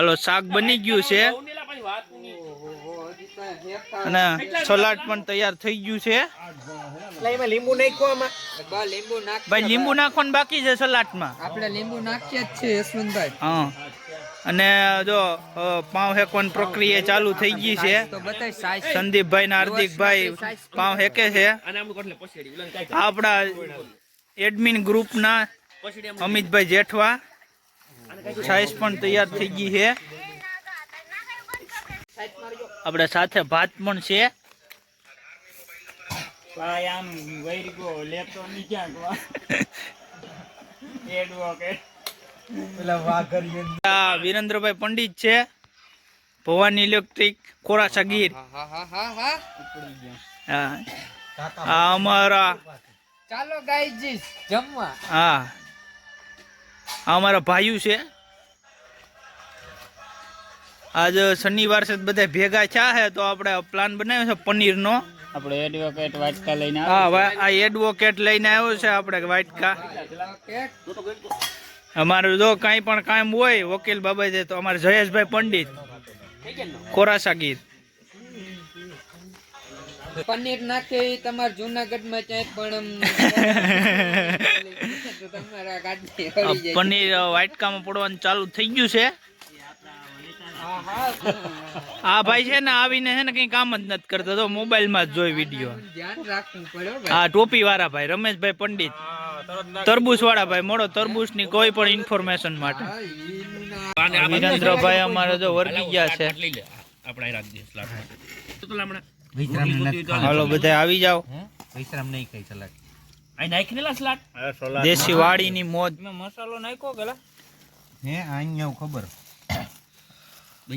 હાલો શાક બની ગયું છે. અને સલાડ પણ તૈયાર થઈ ગયું છે. લીંબુ નાખ્યો આમાં. લીંબુ નાખ ભાઈ લીંબુ નાખવાનું બાકી છે સલાડમાં. આપણે લીંબુ નાખીએ જ છે યશવંતભાઈ. હા. અને જો પાવ હેકવાની પ્રક્રિયા ચાલુ થઈ ગઈ છે. તો સંદીપભાઈ ને હાર્દિકભાઈ પાવ હેકે છે. આપણા એડમિન ગ્રુપના અમિતભાઈ જેઠવા સાઈઝ પણ તૈયાર થઈ ગઈ છે. આપણે સાથે ભાત પણ છે. ભાઈ આમ વૈરી ગયો લેતો નહીં ક્યાંક વા. Advocate. આ વિરેન્દ્રભાઈ પંડિત છે. ભવાની ઇલેક્ટ્રિક કોરાસા ગીર. હા હા હા હા હા. આ અમારા ચાલો ગાઈજીસ જમવા. હા. આ અમારા ભાઈઓ છે. આજ શનિવાર છે બધા ભેગા થયા છે તો આપણે પ્લાન બનાવ્યો છે પનીરનો. આપણે એડવોકેટ વાટકા લઈને હા આ એડવોકેટ લઈને આવ્યો છે આપણે વાટકા. અમારું જો કાંઈ પણ કામ હોય વકીલ બાબતે તો અમારે જયેશભાઈ પંડિત. કોરાસા ગીર પનીર નાખે તમારે તમારા જુનાગઢમાં ક્યાંય પણ આમ તો તમારા ગાડી આ હળી જાય પનીર વાટકામાં પડવાનું ચાલુ થઈ ગયું છે. હા આ ભાઈ છે ને આવીને છે ને કઈ કામ જ નથી કરતા. તો મોબાઈલમાં જ જોઈ વીડિયો. ધ્યાન રાખવું પડે હો ટોપી વાળા ભાઈ રમેશભાઈ પંડિત. તરબૂચ વાળા ભાઈ મોડો તરબૂચની કોઈ પણ ઇન્ફોર્મેશન માટે. વિરેન્દ્રભાઈ અમારે જો વર્ગી ગયા છે. હાલો બધા આવી જાઓ. વિશ્રામ નહીં કઈ સલાડ દેશી વાડીની મોજ. મસાલો નાખ્યો ગલા હે હે અહીંયા ખબર.